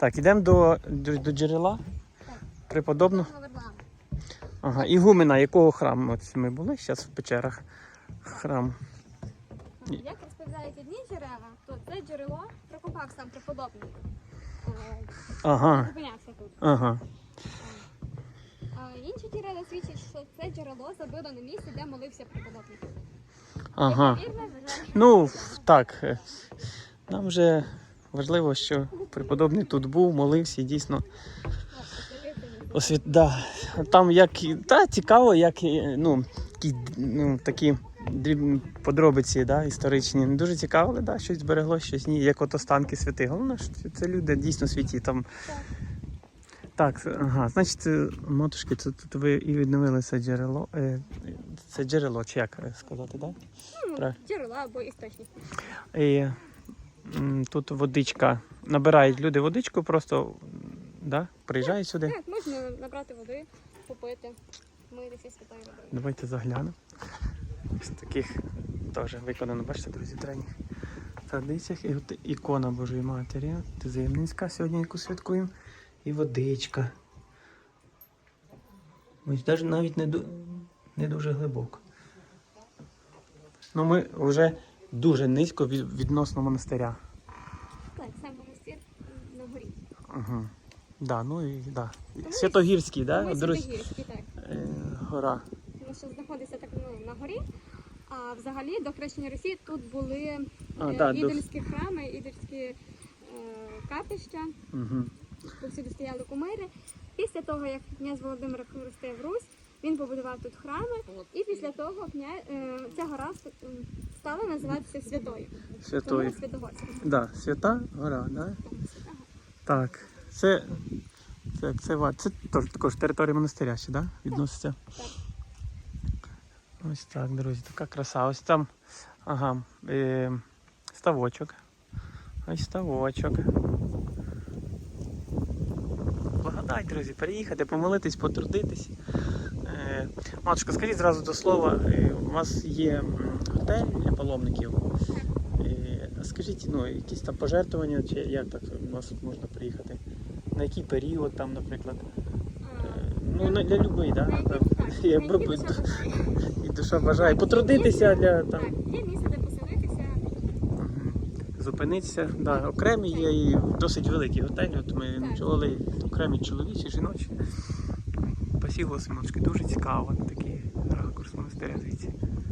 Так, йдемо до, до, до джерела. Преподобно. Ага, ігумена, якого храму? Ось ми були зараз в печерах. Храм. Як розповідають одні джерела, то це джерело прокопав сам преподобний. Е, Ага, Зупинявся тут. ага. А інші джерела свідчать, що це джерело забило на місце, де молився преподобний. Ага. Вірно. Ну, так. Нам вже важливо, що преподобний тут був, молився і дійсно освіт. Да. Там як та цікаво, як ну, такі, ну, такі дрібні подробиці да, історичні. Дуже цікаво, але да, щось зберегло, щось ні, як от останки святих. Головне, що це люди дійсно святі. Там... Так, ага, значить, це, матушки, це тут ви і відновили це джерело. Е, це джерело, чи як е, сказати, так? Ну, Так. джерела або істочник. І тут водичка. Набирають люди водичку, просто да, приїжджають сюди. Так, можна набрати води, попити, митися святою водою. Давайте заглянемо. Ось таких теж виконано, бачите, друзі, древніх традиціях. І от ікона Божої Матері, Тизаємницька сьогодні, яку святкуємо. І водичка. Ось навіть навіть не, не дуже глибоко. Ну, ми вже дуже низько від, відносно монастиря. Так, сам монастир на горі. Угу. Да, ну і да. Святогірський, да? Друзі, Святогірський, так. е, гора. Тому що знаходиться так ну, на горі. А взагалі до хрещення Росії тут були А, е, да, до- храми, ідольські е, капища, Угу. повсюди стояли кумири. Після того, як князь Володимир хрестив Русь, він побудував тут храми, і після того кня... е, ця гора стала називатися святою. Святої. Тому Да, свята гора, да? Так. Так. Це, це, це, ва- це також територія монастиря ще, да? Відноситься. Так. Ось так, друзі, така краса. Ось там, ага, е, ставочок. Ось ставочок. Благодать, друзі, приїхати, помолитись, потрудитись. Матушка, скажіть зразу до слова, е, у вас є готель для паломників. Е, Скажіть, ну, якісь там пожертвування, чи як так у вас тут можна приїхати? На який період там, наприклад? Е, Ну, для любої, да? так, Я на б- які б- душа бажає. І душа бажає потрудитися для там. Є місце, де поселитися. Зупинитися. Да. Окремі є і досить великі готелі. От ми ночували окремі чоловічі, жіночі. Пасі Господи, дуже цікаво такий ракурс монастиря звідси.